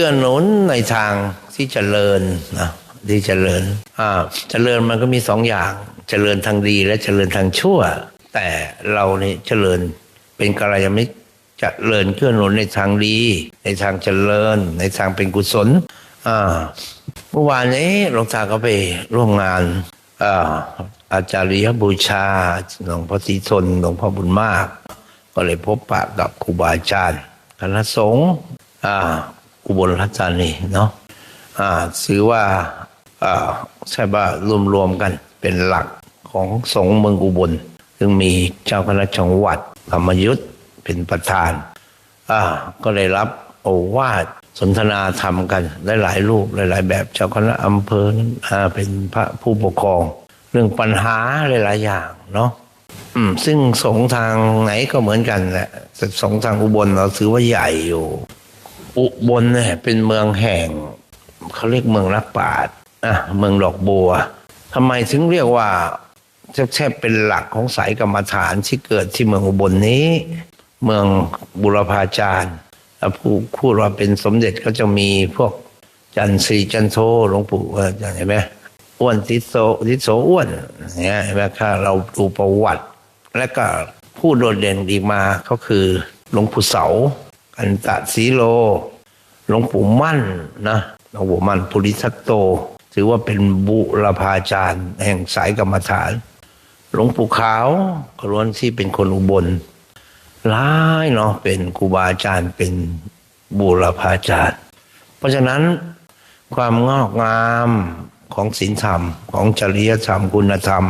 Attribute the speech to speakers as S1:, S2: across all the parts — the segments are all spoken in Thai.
S1: กื้อหนุนในทางที่เจริญนะที่เจริญอ่าเจริญมันก็มีสองอย่างเจริญทางดีและเจริญทางชั่ว แต่เราเนี่ยเจริญเป็นกัลยาณมิตรจเจริญเกื้อหนุนในทางดี ในทางเจริญ ในทางเป็นกุศลอ่าเมื่อวานนี้หลวงตาก็ไปร่วมงานอ่าอาจาริยบูชาหลวงพ่อสีทนหลวงพ่อบุญมาก ก็เลยพบปะกับครูบาอาจารย์คณะสงฆ์อ่า อุบลราชธานีเนาะอ่าถือว่าใช่ว่ารวมๆกันเป็นหลักของสงฆ์เมืองอุบล ซึ่งมีเจ้าคณะจังหวัดธรรมยุทธเป็นประธานอ่าก็เลยรับโอวาทสนทนาธรรมกันหลายๆรูปหลาย ๆ แบบเจ้าคณะอำเภอนั้นอ่าเป็นพระผู้ปกครอง เรื่องปัญหาหลายๆอย่างเนาะอืมซึ่งสงฆ์ทางไหนก็เหมือนกันแหละแต่สงฆ์ทางอุบลเราถือว่าใหญ่อยู่ อุบลเนี่ยเป็นเมืองแห่งเขาเรียกเมืองรับปาดอะเมืองดอกบัวทำไมถึงเรียกว่าแทบเป็นหลักของสายกรรมฐานที่เกิดที่เมืองอุบลนี้ เมืองบุรพาจารย์แล้วผู้พูดว่าเป็นสมเด็จก็จะมีพวกจันทรีจันโทหลวงปู่ว่าอย่างเห็นไหมอ้วนทิโสทิโสอ้วนเนี่ยเห็นไหมถ้าเราดูประวัติ และก็ผู้โดดเด่นอีมาก็คือหลวงปู่เสากันตะสีโล หลวงปู่มั่นนะหลวงปู่มั่นปุริทัตโต ถือว่าเป็นบุรพาจารย์แห่งสายกรรมฐาน หลวงปู่ขาวก็ล้วนที่เป็นคนอุบลหลายเนาะเป็นครูบาอาจารย์เป็นบุรพาจารย์ เพราะฉะนั้นความงอกงามของศีลธรรมของจริยธรรมคุณธรรม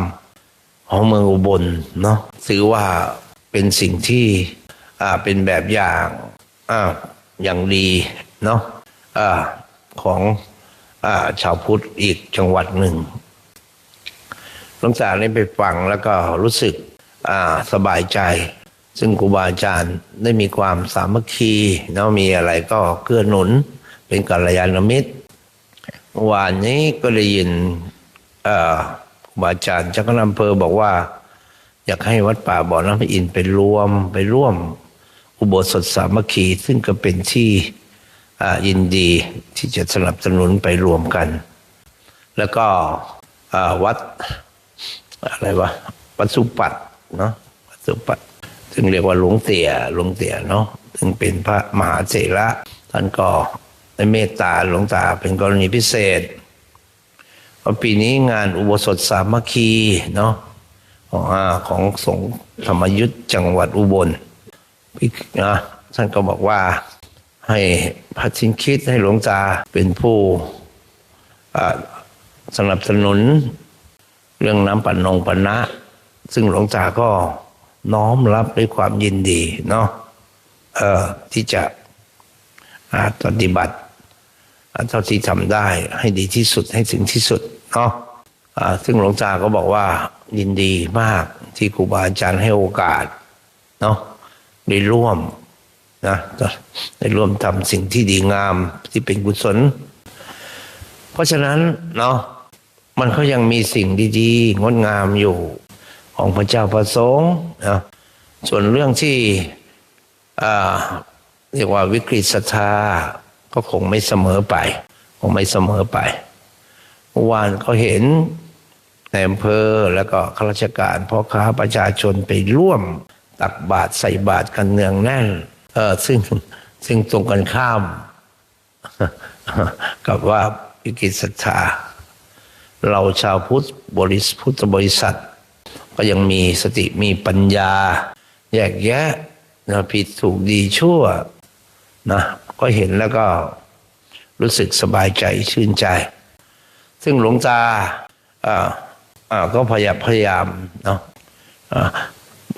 S1: ของเมืองอุบลเนาะถือว่าเป็นสิ่งที่อ่าเป็นแบบอย่างอ่าอย่างดี เนาะอ่าของอชาวพุทธอีกจังหวัดหนึ่งหลวงตาได้ไปฟังแล้วก็รู้สึกสบายใจ ซึ่งครูบาอาจารย์ได้มีความสามัคคีเนาะมีอะไรก็เกื้อหนุน เป็นกัลยาณมิตรเมื่อวานนี้ก็ได้ยินครูบาอาจารย์เจ้าคณะอำเภอบอกว่า อยากให้วัดป่าบ่อน้ำพระอินทร์ไปรวมไปร่วม อุโบสถสามัคคีซึ่งก็เป็นที่ ยินดีที่จะสนับสนุนไปรวมกัน แล้วก็วัดอะไรวะวัดสุปัตเนาะวัดสุปัตซึ่งเรียกว่าหลวงเตี่ยหลวงเตี่ยเนาะซึ่งเป็นพระมหาเถระท่านก็ได้เมตตาหลวงตาเป็นกรณีพิเศษเพราะปีนี้งานอุโบสถสามัคคีเนาะของอาของสงฆ์ธรรมยุทธจังหวัดอุบลนะท่านก็บอกว่า ให้พระชินคิดให้หลวงตาเป็นผู้สนับสนุนเรื่องน้ำปันนงปันนะ ซึ่งหลวงตาก็น้อมรับด้วยความยินดีเนาะเออที่จะปฏิบัติเท่าที่ทำได้ให้ดีที่สุดให้ถึงที่สุดเนาะซึ่งหลวงตาก็บอกว่ายินดีมากที่ครูบาอาจารย์ให้โอกาสเนาะได้ร่วม นะได้ร่วมทำสิ่งที่ดีงามที่เป็นกุศล เพราะฉะนั้นเนาะมันก็ยังมีสิ่งดีๆ งดงามอยู่ของพระเจ้าประสงค์นะส่วนเรื่องที่อ่าเรียกว่าวิกฤตศรัทธาก็คงไม่เสมอไป คงไม่เสมอไปเมื่อวานก็เห็นในอำเภอแล้วก็ข้าราชการพ่อค้าประชาชนไปร่วมตักบาตรใส่บาตรกันเนืองแน่น ซึ่งซึ่งตรงกันข้าม กับว่าวิกฤตศรัทธา เราชาวพุทธบริสพุทธบริษัท ก็ยังมีสติมีปัญญา แยกแยะนะผิดถูกดีชั่วนะก็เห็นแล้วก็รู้สึกสบายใจชื่นใจ ซึ่งหลวงตาอ่าอ่าก็พยายามพยายามเนาะ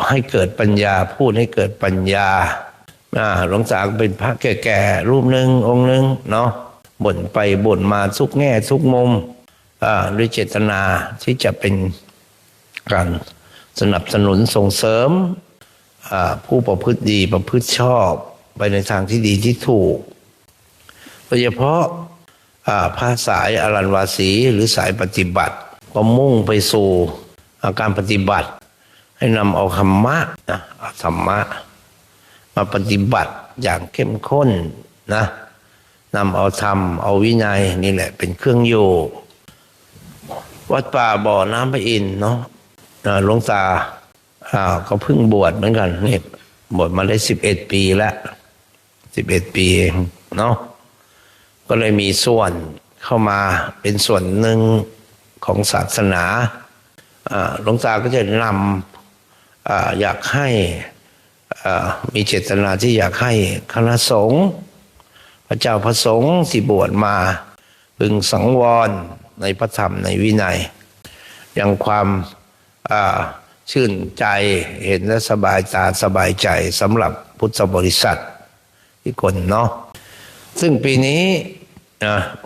S1: ให้เกิดปัญญาพูดให้เกิดปัญญา อ่าหลวงตาก็เป็นพระแก่ๆรูปหนึ่งองค์หนึ่งเนาะบ่นไปบ่นมาทุกแง่ทุกมุมอ่าด้วยเจตนาที่จะเป็นการสนับสนุนส่งเสริมอ่าผู้ประพฤติดีประพฤติชอบไปในทางที่ดีที่ถูก โดยเฉพาะอ่าพระสายอรันวาสีหรือสายปฏิบัติ ก็มุ่งไปสู่อาการปฏิบัติ ให้นำเอาธรรมะนะธรรมะ มาปฏิบัติอย่างเข้มข้นนะนำเอาธรรมเอาวินัยนี่แหละเป็นเครื่องอยู่วัดป่าบ่อน้ำพระอินเนาะหลวงตาอ่าก็เพิ่งบวชเหมือนกันนี่บวชมาได้สิบเอ็ดปีแล้วสิบเอ็ดปีเองเนาะก็เลยมีส่วนเข้ามาเป็นส่วนหนึ่งของศาสนาหลวงตาก็จะนำออยากให้ มีเจตนาที่อยากให้คณะสงฆ์พระเจ้าพระสงฆ์ที่บวชมาพึงสังวรในพระธรรมในวินัยยังความชื่นใจเห็นและสบายตาสบายใจสำหรับพุทธบริษัทที่คนเนาะซึ่งปีนี้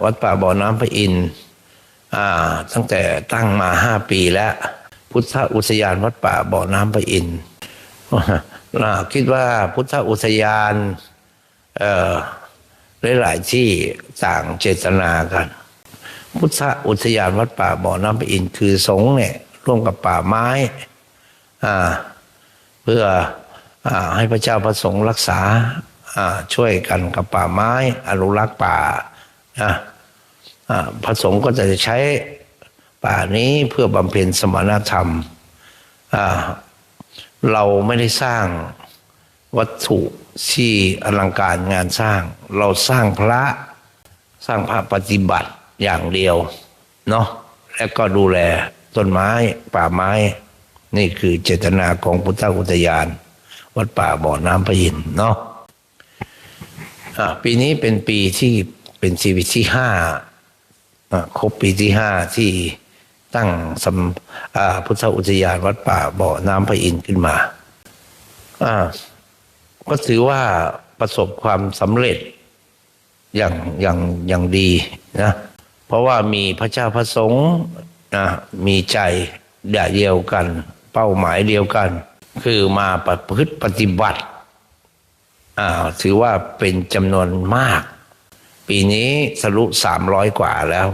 S1: วัดป่าบ่อน้ำพระอินทร์ตั้งแต่ตั้งมาห้าปีแล้ว พุทธอุทยานวัดป่าบ่อน้ำพระอินทร์ คิดว่าพุทธอุทยานเอ่อหลายๆที่ต่างเจตนากัน พุทธอุทยานวัดป่าบ่อน้ำพระอินคือสงเนี่ยร่วมกับป่าไม้อ่าเพื่ออาให้พระเจ้าพระสงฆ์รักษาอ่าช่วยกันกับป่าไม้ อนุรักษ์ป่าอ่าอ่าพระสงฆ์ก็จะใช้ป่านี้เพื่อบำเพ็ญสมณธรรมอ่า เราไม่ได้สร้างวัตถุที่อลังการงานสร้าง เราสร้างพระสร้างพระปฏิบัติอย่างเดียวเนาะและก็ดูแลต้นไม้ป่าไม้ นี่คือเจตนาของพุทธอุทยาน วัดป่าบ่อน้ำพระอินเนาะะปีนี้เป็นปีที่เป็นชีวิตที่ห้าครบปีที่ห้าที่ ตั้งสำพุทธอุทยานวัดป่าบ่อน้ำพระอินทร์ขึ้นมาอ่าก็ถือว่าประสบความสำเร็จอย่างอย่างอย่างดีนะ เพราะว่ามีพระเจ้าพระสงฆ์นะมีใจเดียวกัน เป้าหมายเดียวกัน คือมาประพฤติปฏิบัติอ่าถือว่าเป็นจำนวนมาก ปีนี้ทะลุสามร้อยกว่าแล้ว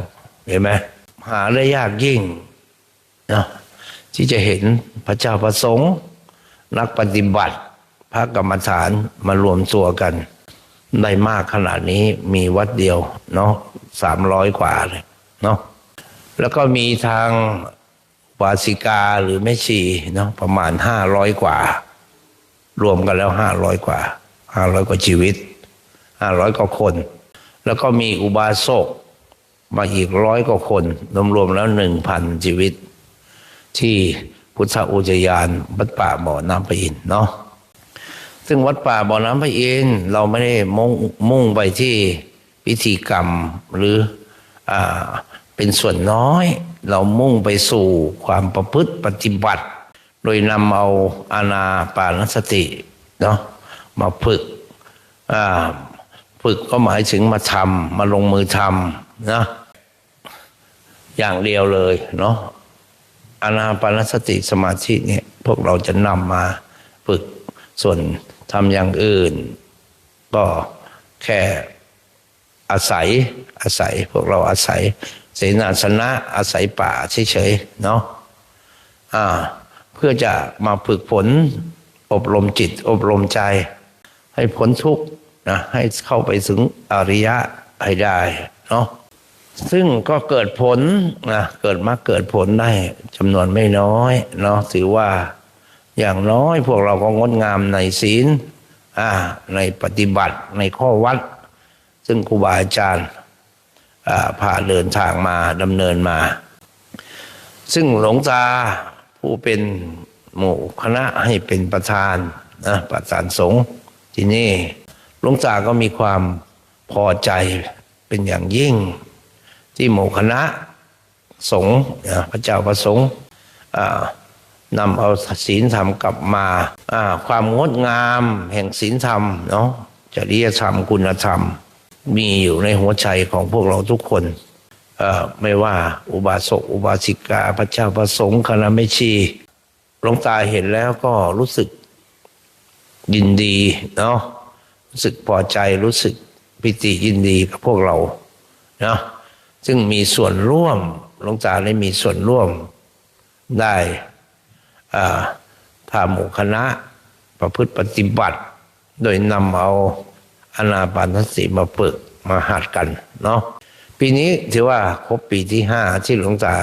S1: เห็นไหม หาได้ยากยิ่งนะที่จะเห็นพระเจ้าพระสงฆ์นักปฏิบัติ พระกรรมฐานมารวมตัวกันได้มากขนาดนี้มีวัดเดียวเนาะสามร้อยกว่าเลยเนาะแล้วก็มีทางวาสิกาหรือแม่ชีเนาะประมาณห้าร้อยกว่า รวมกันแล้วห้าร้อยกว่าห้าร้อยกว่าชีวิตห้าร้อยกว่าคน แล้วก็มีอุบาสก มาอีกร้อยกว่าคนรวมๆแล้วหนึ่งพันชีวิต ที่พุทธอุทยานวัดป่าบ่อน้ำพระอินเนาะซึ่งวัดป่าบ่อน้ำพระอินเราไม่ได้มุ่งมุ่งไปที่พิธีกรรมหรืออาเป็นส่วนน้อย เรามุ่งไปสู่ความประพฤติปฏิบัติ โดยนำเอาอาณาปานสติเนาะมาฝึกฝึกก็หมายถึงมาทำมาลงมือทำนะ อย่างเดียวเลยเนาะอานาปานสติสมาธิเนี่ยพวกเราจะนำมาฝึกส่วนทำอย่างอื่น ก็แค่อาศัยอาศัยพวกเราอาศัย เสนาสนะอาศัยป่าเฉยๆเนาะอ่า เพื่อจะมาฝึกฝนอบรมจิต อบรมใจ ให้พ้นทุกข์นะให้เข้าไปถึงอริยะให้ได้เนาะ ซึ่งก็เกิดผลนะเกิดมาเกิดผลได้จำนวนไม่น้อยเนาะถือว่าอย่างน้อยพวกเราก็งดงามในศีลอ่าในปฏิบัติในข้อวัด ซึ่งครูบาอาจารย์อ่าพาเดินทางมาดำเนินมา ซึ่งหลวงตาผู้เป็นหมู่คณะให้เป็นประธานนะประธานสงฆ์ที่นี่หลวงตาก็มีความพอใจเป็นอย่างยิ่ง ที่หมู่คณะสงฆ์พระเจ้าประสงค์นำเอาศีลธรรมกลับมาความงดงามแห่งศีลธรรมเนาะจริยธรรมคุณธรรม มีอยู่ในหัวใจของพวกเราทุกคนไม่ว่าอุบาสกอุบาสิกาพระเจ้าประสงค์คณะไม่ชีหลวงตาเห็นแล้วก็รู้สึกยินดีเนาะรู้สึกพอใจรู้สึกปิติยินดีกับพวกเราเนาะ ซึ่งมีส่วนร่วมหลวงตาได้มีส่วนร่วมได้อ่าพาหมู่คณะประพฤติปฏิบัติ โดยนำเอาอนาปานสติมาฝึกมาหัดกันเนาะปีนี้ถือว่าครบปีที่ห้าที่หลวงตา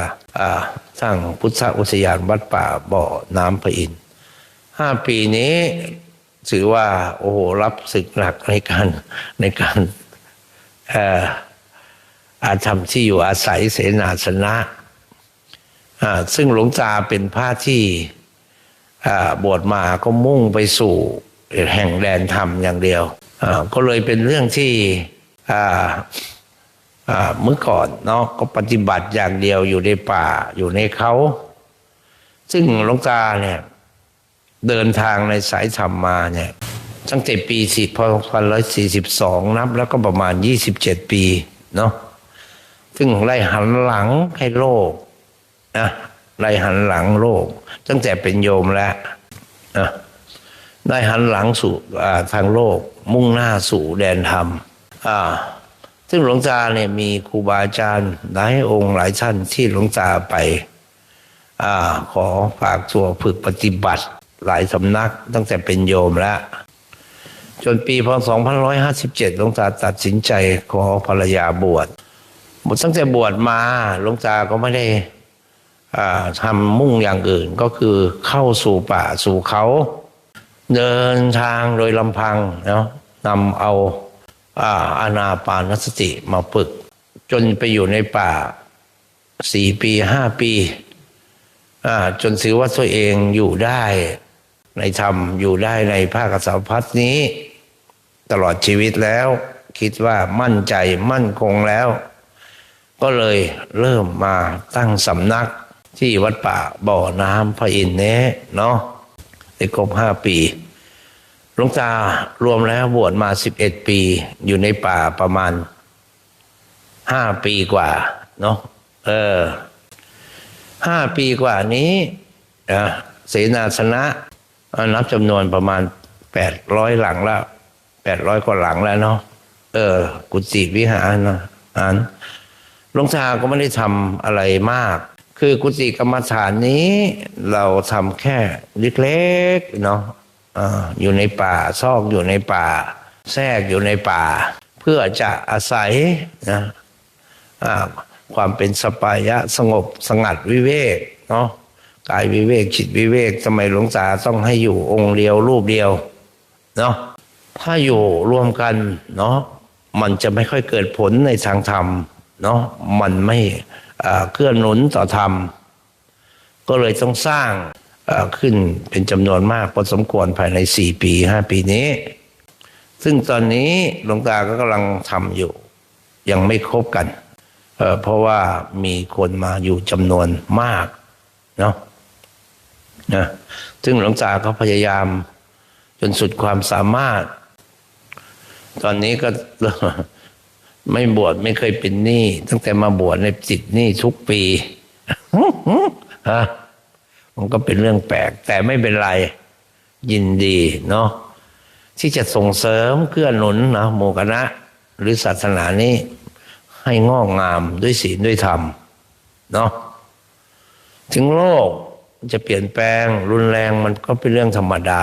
S1: สร้างพุทธอุทยานวัดป่าบ่อน้ำพระอินทร์ห้าปีนี้ถือว่า โอ้โห รับศึกหนักในการในการ อาทำที่อยู่อาศัยเสนาสนะ ซึ่งหลวงตาเป็นพระที่บวชมาก็มุ่งไปสู่แห่งแดนธรรมอย่างเดียว ก็เลยเป็นเรื่องที่เมื่อก่อนเนาะก็ปฏิบัติอย่างเดียวอยู่ในป่าอยู่ในเขา ซึ่งหลวงตาเนี่ยเดินทางในสายธรรมมาเนี่ยตั้งแต่ปี 2542 นับแล้วก็ประมาณ 27 ปีเนาะ ซึ่งไล่หันหลังให้โลกนะได้หันหลังโลก ตั้งแต่เป็นโยมแล้วนะได้หันหลังสู่ทางโลก มุ่งหน้าสู่แดนธรรมอ่าซึ่งหลวงตาเนี่ยมีครูบาอาจารย์หลายองค์หลายท่านที่หลวงตาไปอ่าขอฝากตัวฝึกปฏิบัติหลายสำนักตั้งแต่เป็นโยมแล้ว จนปีพศ2557หลวงตาตัดสินใจขอภรรยาบวช บวชตั้งแต่บวชมาหลวงตาก็ไม่ได้ทำมุ่งอย่างอื่นก็คือเข้าสู่ป่าสู่เขา เดินทางโดยลำพังเนาะนำเอาอาอานาปานสติมาฝึก จนไปอยู่ในป่าสี่ปีห้าปีจนถือว่าตัวเองอยู่ได้ในธรรมอยู่ได้ในภาคสาวพัฒนี้ ตลอดชีวิตแล้ว คิดว่ามั่นใจมั่นคงแล้ว ก็เลยเริ่มมาตั้งสำนักที่วัดป่าบ่อน้ำพระอินทร์เนี้เนาะได้ครบห้าปีหลวงตารวมแล้วบวชมาสิบเอ็ดปีอยู่ในป่าประมาณห้าปีกว่าเนาะเออห้าปีกว่านี้เสนาสนะอะนับจำนวนประมาณแปดร้อยหลังแล้วแปดร้อยกว่าหลังแล้วเนาะเออ กุฏิวิหารนะอัน หลวงตาก็ไม่ได้ทำอะไรมาก คือกุฏิกรรมฐานนี้เราทำแค่เล็กๆเนาะอยู่ในป่าซอกอยู่ในป่า แทรกอยู่ในป่า เพื่อจะอาศัยนะความเป็นสปายะสงบสงัดวิเวกเนาะกายวิเวกจิตวิเวกทำไมหลวงตาต้องให้อยู่องค์เดียวรูปเดียวเนาะถ้าอยู่รวมกันเนาะมันจะไม่ค่อยเกิดผลในทางธรรม เนาะมันไม่อ่าเกื้อนหนุนต่อธรรม ก็เลยต้องสร้างขึ้นเป็นจำนวนมากพอสมควรภายในสี่ปีห้าปีนี้ ซึ่งตอนนี้หลวงตาก็กำลังทำอยู่ ยังไม่ครบกันเเพราะว่ามีคนมาอยู่จำนวนมากเนาะนะซึ่งหลวงตาก็พยายามจนสุดความสามารถ ตอนนี้ก็ ไม่บวชไม่เคยเป็นหนี้ตั้งแต่มาบวชในจิตหนี้ทุกปีฮะมันก็เป็นเรื่องแปลก แต่ไม่เป็นไร ยินดีเนาะที่จะส่งเสริมเกื้อหนุนนะหมู่คณะหรือศาสนานี้ ให้งอกงามด้วยศีลด้วยธรรมเนาะถึงโลกจะเปลี่ยนแปลงรุนแรงมันก็เป็นเรื่องธรรมดา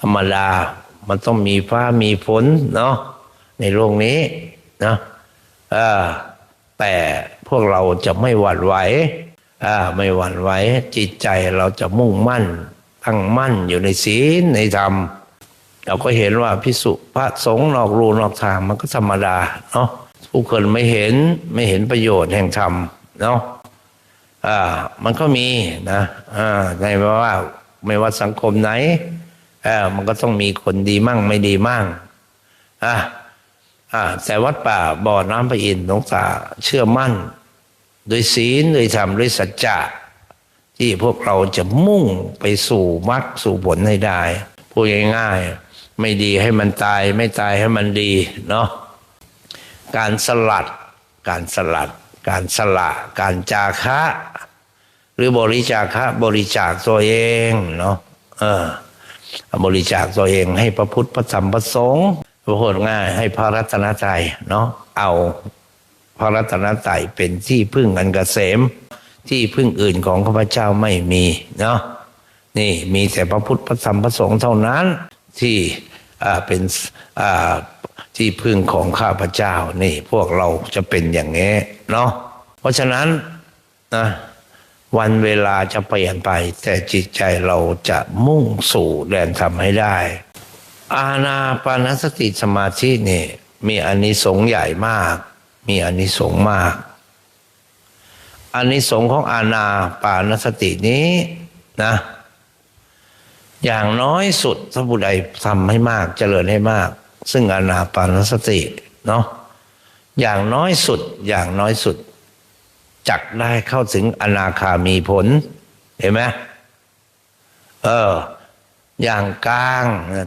S1: ธรรมดามันต้องมีฟ้ามีฝนเนาะในโลกนี้ นะอ่าแต่พวกเราจะไม่หวั่นไหวอ่าไม่หวั่นไหวจิตใจเราจะมุ่งมั่น ตั้งมั่นอยู่ในศีลในธรรม เราก็เห็นว่าพิสุพระสงฆ์นอกรูนอกทางมันก็ธรรมดาเนาะผู้คนไม่เห็นไม่เห็นประโยชน์แห่งธรรมเนาะอ่ามันก็มีนะอ่าในว่าไม่ว่าสังคมไหนอ่ามันก็ต้องมีคนดีมั่งไม่ดีมั่งอ่า อ่าแต่วัดป่าบ่อน้ำพระอินทร์หลวงตาเชื่อมั่น โดยศีลโดยธรรมโดยสัจจะที่พวกเราจะมุ่งไปสู่มรรคสู่ผลให้ได้พูดง่ายๆ ไม่ดีให้มันตายไม่ตายให้มันดีเนาะการสลัด การสลัด การสละ การจาคะ หรือบริจาคะบริจาคตัวเองเนาะเออบริจาคตัวเองให้พระพุทธพระธรรมพระสงฆ์ พูดง่ายให้พระรัตนตรัยเนาะเอาพระรัตนตรัยเป็นที่พึ่งอันเกษม ที่พึ่งอื่นของข้าพเจ้าไม่มีเนาะนี่มีแต่พระพุทธพระธรรมพระสงฆ์เท่านั้นที่อ่าเป็นอ่าที่พึ่งของข้าพเจ้านี่พวกเราจะเป็นอย่างนี้เนาะเพราะฉะนั้นนะวันเวลาจะเปลี่ยนไป แต่จิตใจเราจะมุ่งสู่แดนทำให้ได้ อาณาปานสติสมาธินี่มีอานิสงส์ใหญ่มาก มีอานิสงส์มากอานิสงส์ของอาณาปานสตินี้นะ อย่างน้อยสุดถ้าบุใดทำให้มากเจริญให้มาก ซึ่งอาณาปานสติเนาะอย่างน้อยสุดอย่างน้อยสุดจักได้เข้าถึงอนาคามีผล เห็นไหมเออ อย่างกลาง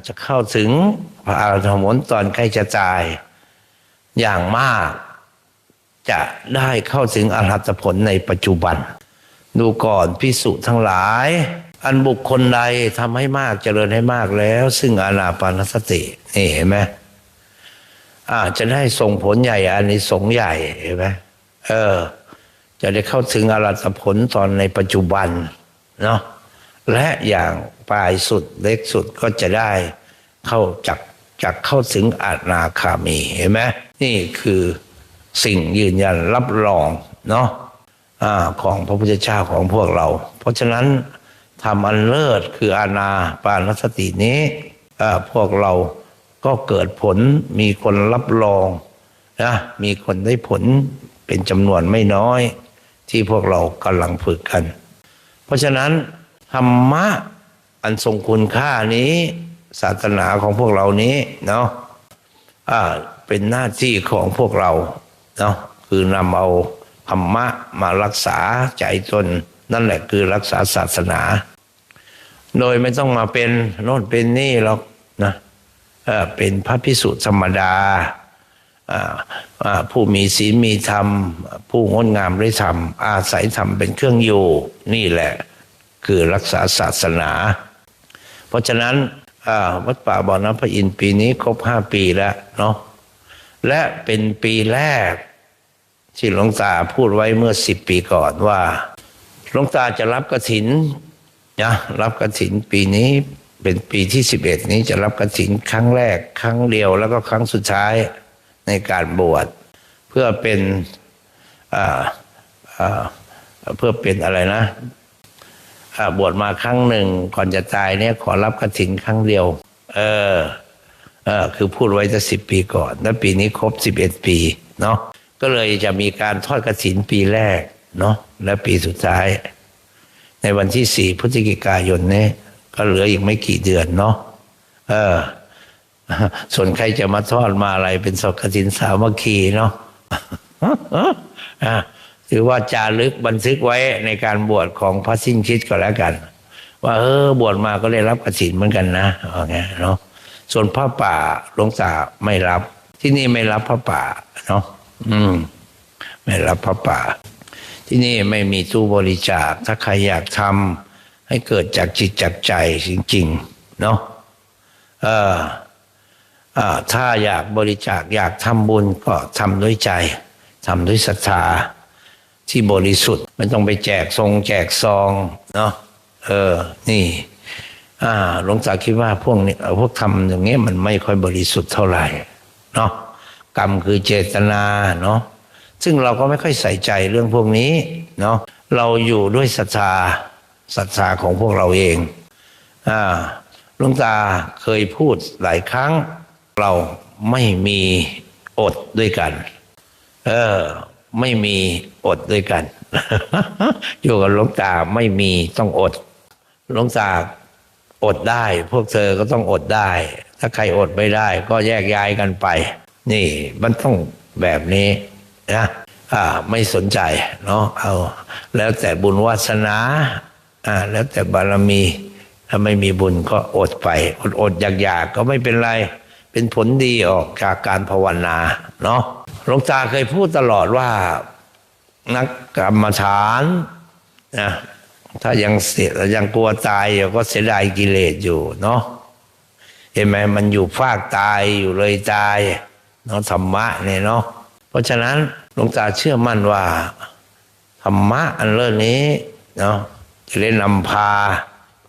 S1: จะเข้าถึงพระอรหันต์ผลตอนใกล้จะตาย อย่างมากจะได้เข้าถึงอรหัตผลในปัจจุบัน ดูก่อนพิสุทั้งหลาย อันบุคคลใดทำให้มากเจริญให้มากแล้ว ซึ่งอานาปานสตินี่เห็นไหมอาจจะได้ส่งผลใหญ่อานิสงส์ใหญ่เห็นไหมเออ จะได้เข้าถึงอรหัตผลตอนในปัจจุบันเนาะและอย่าง ปลายสุดเล็กสุดก็จะได้เข้าจักจักเข้าถึงอาณาคามีเห็นไหมนี่คือสิ่งยืนยันรับรองเนาะอาของพระพุทธเจ้าของพวกเรา เพราะฉะนั้นทำอันเลิศคืออาณาปานสตินี้พวกเราก็เกิดผลมีคนรับรองนะมีคนได้ผลเป็นจำนวนไม่น้อย ที่พวกเรากำลังฝึกกัน เพราะฉะนั้นธรรมะ อันทรงคุณค่านี้ ศาสนาของพวกเรานี้เนาะอ่าเป็นหน้าที่ของพวกเราเนาะคือนำเอาธรรมะมารักษาใจตน นั่นแหละคือรักษาศาสนา โดยไม่ต้องมาเป็นโน่นเป็นนี่หรอกนะเออเป็นพระพิสุธรรมดาอ่าอ่าผู้มีศีลมีธรรม ผู้งดงามด้วยธรรม อาศัยธรรมเป็นเครื่องอยู่ นี่แหละ คือรักษาศาสนา เพราะฉะนั้นวัดป่าบ่อน้ำพระอินทร์ปีนี้ครบห้าปีแล้วเนาะและเป็นปีแรก ที่หลวงตาพูดไว้เมื่อสิบปีก่อนว่าหลวงตาจะรับกระถินนะรับกระถินปีนี้เป็นปีที่สิบเอ็ดนี้จะรับกระถินครั้งแรก ครั้งเดียวแล้วก็ครั้งสุดท้ายในการบวชเพื่อเป็นเพื่อเป็นอะไรนะ บวชมาครั้งหนึ่งก่อนจะตายเนี่ยขอรับกระถินครั้งเดียว เออ เออ คือพูดไว้จะสิบปีก่อน แล้วปีนี้ครบสิบเอ็ดปีเนาะก็เลยจะมีการทอดกระถินปีแรกเนาะและปีสุดท้าย ในวันที่สี่พฤศจิกายนนี้ก็เหลืออีกไม่กี่เดือนเนาะเออ ส่วนใครจะมาทอดมาอะไรเป็นสกกฐินสามัคคีเนาะ ถือว่าจารึกบันทึกไว้ในการบวชของพระสิ้นคิดก็แล้วกัน ว่าเออบวชมาก็ได้รับกฐินเหมือนกันนะว่าไงเนาะส่วนพระป่าหลวงตาไม่รับ ที่นี่ไม่รับพระป่าเนาะอืม ไม่รับพระป่า ที่นี่ไม่มีตู้บริจาค ถ้าใครอยากทำให้เกิดจากจิตจากใจจริงๆเนาะเอออ่าถ้าอยากบริจาคอยากทำบุญก็ทำด้วยใจทำด้วยศรัทธา ที่บริสุทธิ์ไม่ต้องไปแจกทรงแจกซองเนาะเออ นี่อ่าหลวงตาคิดว่าพวกนี้พวกทำอย่างเงี้ยมันไม่ค่อยบริสุทธิ์เท่าไหร่เนาะกรรมคือเจตนาเนาะซึ่งเราก็ไม่ค่อยใส่ใจเรื่องพวกนี้เนาะเราอยู่ด้วยศรัทธาศรัทธาของพวกเราเองอ่าหลวงตาเคยพูดหลายครั้ง เราไม่มีอดด้วยกัน เออ ไม่มีอดด้วยกัน อยู่กับหลวงตาไม่มีต้องอดหลวงตาอดได้ พวกเธอก็ต้องอดได้ ถ้าใครอดไม่ได้ ก็แยกย้ายกันไป นี่มันต้องแบบนี้นะอ่าไม่สนใจเนาะเอา แล้วแต่บุญวาสนาอ่าแล้วแต่บารมี ถ้าไม่มีบุญก็อดไป อดอดอยากอยากๆก็ไม่เป็นไร เป็นผลดีออกจากการภาวนาเนาะหลวงตาเคยพูดตลอดว่านักกรรมฐานนะถ้ายังเสียยังกลัวตายอยู่ก็เสียดายกิเลสอยู่เนาะเห็นไหมมันอยู่ฟากตายอยู่เลยตายเนาะธรรมะเนี่ยเนาะเพราะฉะนั้นหลวงตาเชื่อมั่นว่าธรรมะอันเลิศนี้เนาะจะได้นำพา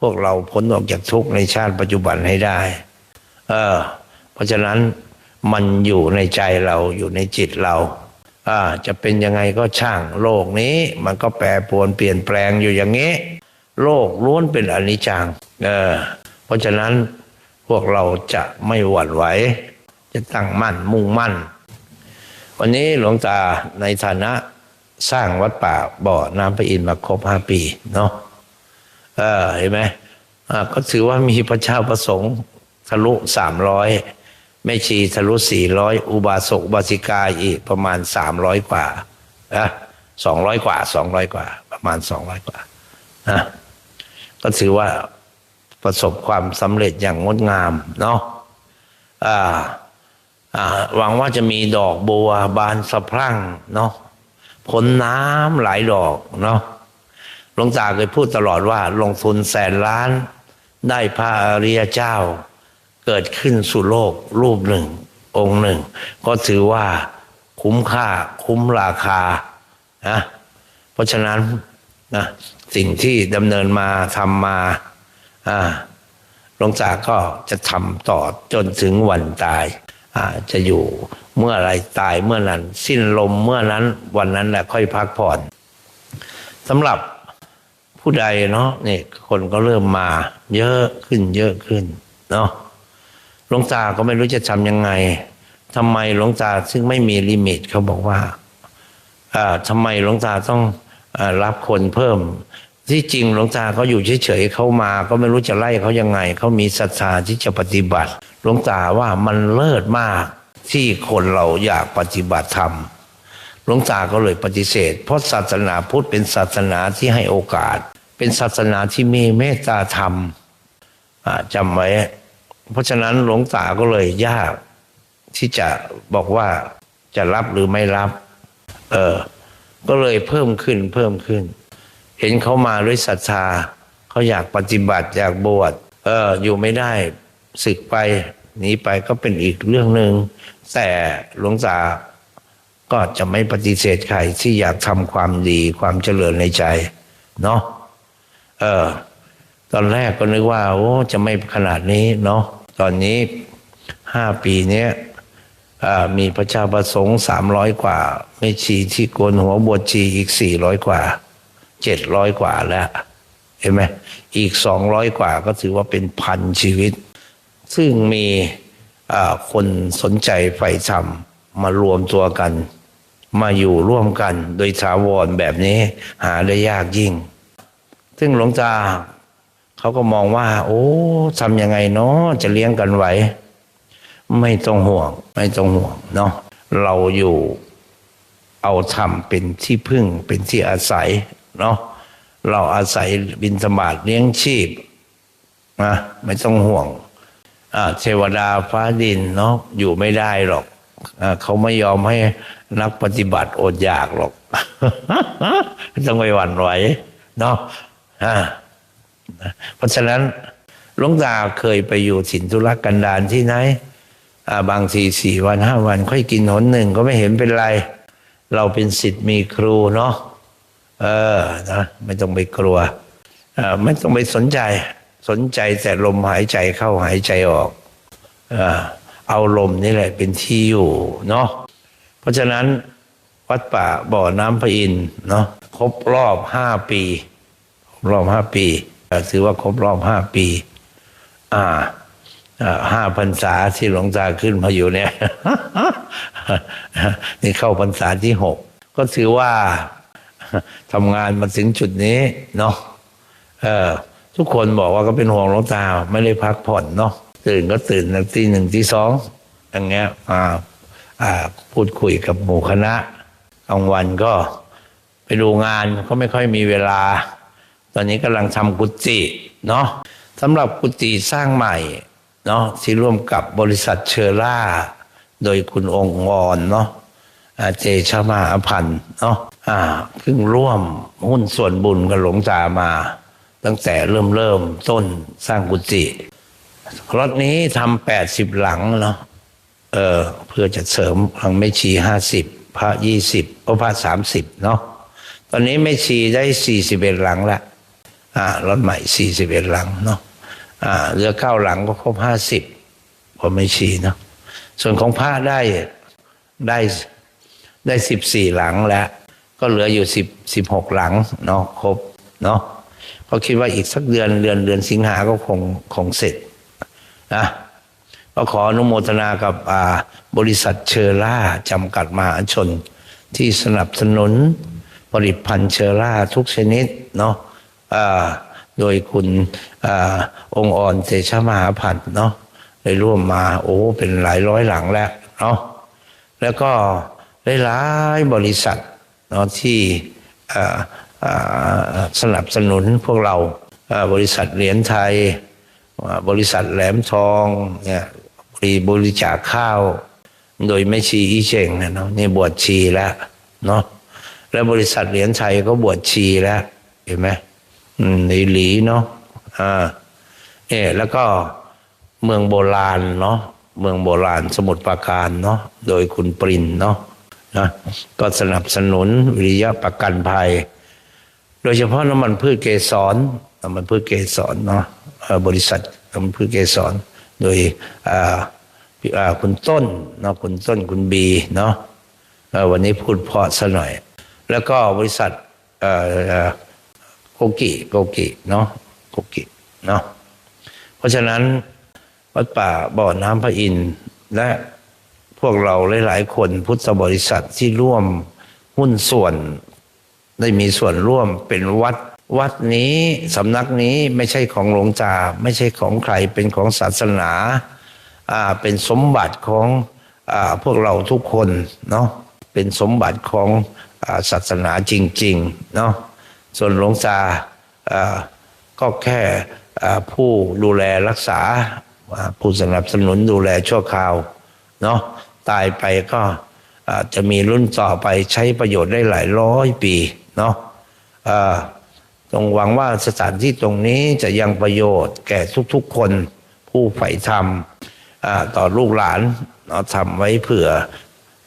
S1: พวกเราพ้นออกจากทุกข์ในชาติปัจจุบันให้ได้ เออ เพราะฉะนั้นมันอยู่ในใจเราอยู่ในจิตเราอ่าจะเป็นยังไงก็ช่าง โลกนี้มันก็แปรปรวนเปลี่ยนแปลงอยู่อย่างนี้ โลกล้วนเป็นอนิจจังเออเพราะฉะนั้นพวกเราจะไม่หวั่นไหวจะตั้งมั่นมุ่งมั่น วันนี้หลวงตาในฐานะสร้างวัดป่าบ่อน้ำพระอินทร์มาครบห้าปีเนาะเออเห็นไหมอ่าก็ถือว่ามีพระเจ้าประสงค์ทะลุสามร้อย แม่ชีทะลุสี่ร้อยอุบาสกอุบาสิกาอีกประมาณสามร้อยกว่านะสองร้อยกว่าสองร้อยกว่า ประมาณสองร้อยกว่านะก็ถือว่าประสบความสำเร็จอย่างงดงามเนาะอ่าอ่าหวังว่าจะมีดอกบัวบานสะพรั่งเนาะผลน้ำหลายดอกเนาะหลวงตาเคยพูดตลอดว่า ลงทุนแสนล้าน ได้พระอริยเจ้า เกิดขึ้นสู่โลกรูปหนึ่ง องค์หนึ่ง ก็ถือว่าคุ้มค่าคุ้มราคานะเพราะฉะนั้นนะสิ่งที่ดำเนินมาทำมาอ่าหลวงตาก็จะทำต่อจนถึงวันตายอ่าจะอยู่เมื่อไรตายเมื่อนั้น สิ้นลมเมื่อนั้นวันนั้นแหละค่อยพักผ่อนสำหรับผู้ใดเนาะเนี่ยคนก็เริ่มมา เยอะขึ้นเยอะขึ้นเนาะ หลวงตาก็ไม่รู้จะทำยังไงทำไมหลวงตาซึ่งไม่มีลิมิตเขาบอกว่าทำไมหลวงตาต้องอรับคนเพิ่ม ที่จริงหลวงตาเขาอยู่เฉยๆเขามา ก็ไม่รู้จะไล่เขายังไงเขามีศรัทธาที่จะปฏิบัติหลวงตาว่ามันเลิศมากที่คนเราอยากปฏิบัติธรรมหลวงตาก็เลยปฏิเสธ เพราะศาสนาพุทธเป็นศาสนาที่ให้โอกาส เป็นศาสนาที่มีเมตตาธรรมจำไว้ เพราะฉะนั้นหลวงตาก็เลยยากที่จะบอกว่าจะรับหรือไม่รับ เออ ก็เลยเพิ่มขึ้นเพิ่มขึ้น เห็นเขามาด้วยศรัทธาเขาอยากปฏิบัติอยากบวชเออ อยู่ไม่ได้ศึกไปหนีไปก็เป็นอีกเรื่องหนึ่งแต่หลวงตาก็จะไม่ปฏิเสธใครที่อยากทำความดีความเจริญในใจ เนาะเออ ตอนแรกก็นึกว่า โอ้จะไม่ขนาดนี้เนาะตอนนี้ห้าปีเนี้ยมีพระเจ้าประสงค์สามร้อยกว่า ไม่ชีที่โกนหัวบวชชีอีกสี่ร้อยกว่าเจ็ดร้อยกว่าแล้ว เห็นไหมอีกสองร้อยกว่าก็ถือว่าเป็นพันชีวิต ซึ่งมีคนสนใจใฝ่ธรรมมารวมตัวกัน มาอยู่ร่วมกัน โดยถาวรแบบนี้หาได้ยากยิ่ง ซึ่งหลวงตา เขาก็มองว่า โอ้ทำยังไงเนาะจะเลี้ยงกันไหว ไม่ต้องห่วง ไม่ต้องห่วงเนาะเราอยู่เอาธรรมเป็นที่พึ่งเป็นที่อาศัยเนาะเราอาศัยบินสบาตเลี้ยงชีพนะไม่ต้องห่วงเทวดาฟ้าดินเนาะอยู่ไม่ได้หรอกอเขาไม่ยอมให้นักปฏิบัติอดอยากหรอก ต้องไปหวั่นไหวเนาะอ่า เพราะฉะนั้นหลวงตาเคยไปอยู่ถิ่นธุรกันดารที่ไหนบางทีสี่วันห้าวัน ค่อยกินหนหนึ่งก็ไม่เห็นเป็นไร เราเป็นสิทธิ์มีครูเนาะเออนะไม่ต้องไปกลัวอ่าไม่ต้องไปสนใจ สนใจแต่ลมหายใจเข้าหายใจออกเอาลมนี่แหละเป็นที่อยู่เนาะเพราะฉะนั้นวัดป่าบ่อน้ำพระอินเนาะครบรอบห้าปีครบรอบห้าปี ถือว่าครบรอบห้าปี อ่าห้าพรรษาที่หลวงตาขึ้นมาอยู่เนี่ยนี่เข้าพรรษาที่หกก็ถือว่าทำงานมาถึงจุดนี้เนาะเออทุกคนบอกว่าก็เป็นห่วงหลวงตาไม่ได้พักผ่อนเนาะตื่นก็ตื่นตีหนึ่งตีสองอย่างเงี้ยอ่าอ่าพูดคุยกับหมู่คณะกลางวันก็ไปดูงานก็ไม่ค่อยมีเวลา ตอนนี้กำลังทำกุฏิเนาะสำหรับกุฏิสร้างใหม่เนาะที่ร่วมกับบริษัทเชอร่า โดยคุณองค์วอนเนาะเจชมาอพันธ์เนาะอ่าเพิ่งร่วมหุ้นส่วนบุญกับหลวงตามา ตั้งแต่เริ่มเริ่มต้นสร้างกุฏิรถนี้ทำแปดสิบหลังเนาะเออเพื่อจะเสริมหลังไม่ชีห้าสิบพระยี่สิบพระสามสิบเนาะตอนนี้ไม่ชีได้สี่สิบเอ็ดหลังละ รถใหม่สี่สิบเอ็ดหลังเนาะเหลือเก้าหลังก็ครบห้าสิบพองแม่ชี้เนาะส่วนของพระได้ได้ได้สิบสี่หลังแล้ว ก็เหลืออยู่สิบสิบหกหลังเนาะครบเนาะเขาคิดว่าอีกสักเดือนเดือนเดือนสิงหาก็คงคงเสร็จนะก็ขออนุโมทนากับบริษัทเชอร่าจำกัดมหาชน ที่สนับสนุนผลิตภัณฑ์เชอร่าทุกชนิดเนาะ โดยคุณอองค์อ่อนเตชะมหาพันธ์เนาะได้ร่วมมาโอ้เป็นหลายร้อยหลังแล้วเนาะแล้วก็หลายบริษัทเนาะที่สนับสนุนพวกเราบริษัทเหรียญไทย บริษัทแหลมทองเนี่ยบริบริจาคข้าว โดยไม่ชีอีเชงเนาะนี่บวชชีแล้วเนาะแล้วบริษัทเหรียญไทยก็บวชชีแล้วเห็นไหม อืมในหลีเนาะอ่าเนี่แล้วก็เมืองโบราณเนาะเมืองโบราณสมุทรปราการเนาะโดยคุณปรินเนาะนะก็สนับสนุนวิริยะประกันภัย โดยเฉพาะน้ำมันพืชเกสรน้ำมันพืชเกสรเนาะบริษัทน้ำมันพืชเกสร โดยพี่อ่าคุณต้นเนาะคุณต้นคุณบีเนาะวันนี้พูดเพาะซะหน่อย แล้วก็บริษัท โกกิโกกิเนาะโกกิเนาะเพราะฉะนั้นวัดป่าบ่อน้ำพระอินทร์และพวกเราหลาย ๆ คนพุทธบริษัทที่ร่วมหุ้นส่วน ได้มีส่วนร่วมเป็นวัดวัดนี้สำนักนี้ไม่ใช่ของหลวงตาไม่ใช่ของใครเป็นของศาสนาอ่าเป็นสมบัติของอ่าพวกเราทุกคนเนาะเป็นสมบัติของอศาสนาจริง ๆ เนาะ ส่วนหลวงตาก็แค่ผู้ดูแลรักษาผู้สนับสนุนดูแลชั่วคราวเนาะตายไปก็จะมีรุ่นต่อไปใช้ประโยชน์ได้หลายร้อยปีเนาะอ่าจงหวังว่าสถานที่ตรงนี้จะยังประโยชน์แก่ทุกๆคนผู้ใฝ่ธรรมต่อลูกหลานเนาะทำไว้เผื่อ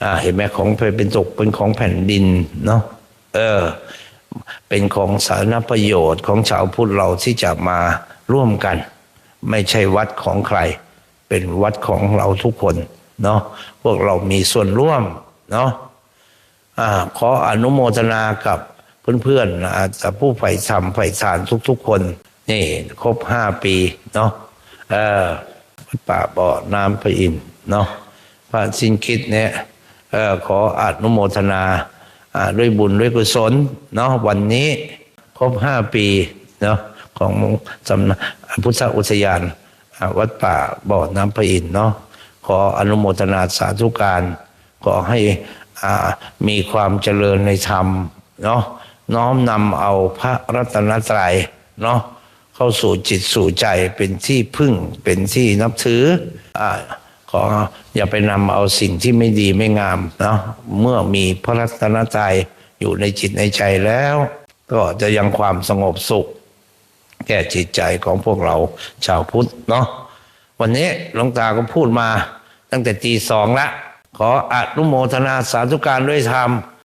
S1: อเห็นไหมของเป็นตกเป็นของแผ่นดินเนาะเออ เป็นของสาธารณประโยชน์ของชาวพุทธเราที่จะมาร่วมกัน ไม่ใช่วัดของใคร เป็นวัดของเราทุกคนเนาะพวกเรามีส่วนร่วมเนาะอ่าขออนุโมทนากับเพื่อนๆนะแต่ผู้ใฝ่ธรรมใฝ่ทานทุกๆคน นี่ ครบห้าปีเนาะเออป่าบ่อน้ำพระอินทร์เนาะพระสินคิดเนี่ยอขออนุโมทนา ด้วยบุญด้วยกุศลเนาะวันนี้ครบห้าปีเนาะของสำนักพุทธอุทยานวัดป่าบ่อน้ำพระอินทร์เนาะขออนุโมทนาสาธุการขอให้อ่ามีความเจริญในธรรมเนาะน้อมนำเอาพระรัตนตรัยเนาะเข้าสู่จิตสู่ใจเป็นที่พึ่งเป็นที่นับถืออ่า ขออย่าไปนำเอาสิ่งที่ไม่ดีไม่งามเนาะเมื่อมีพระรัตนตรัยอยู่ในจิตในใจแล้ว ก็จะยังความสงบสุข แก่จิตใจของพวกเราชาวพุทธเนาะวันนี้หลวงตาก็พูดมาตั้งแต่ตีสองละ ขออนุโมทนาสาธุการด้วยธรรม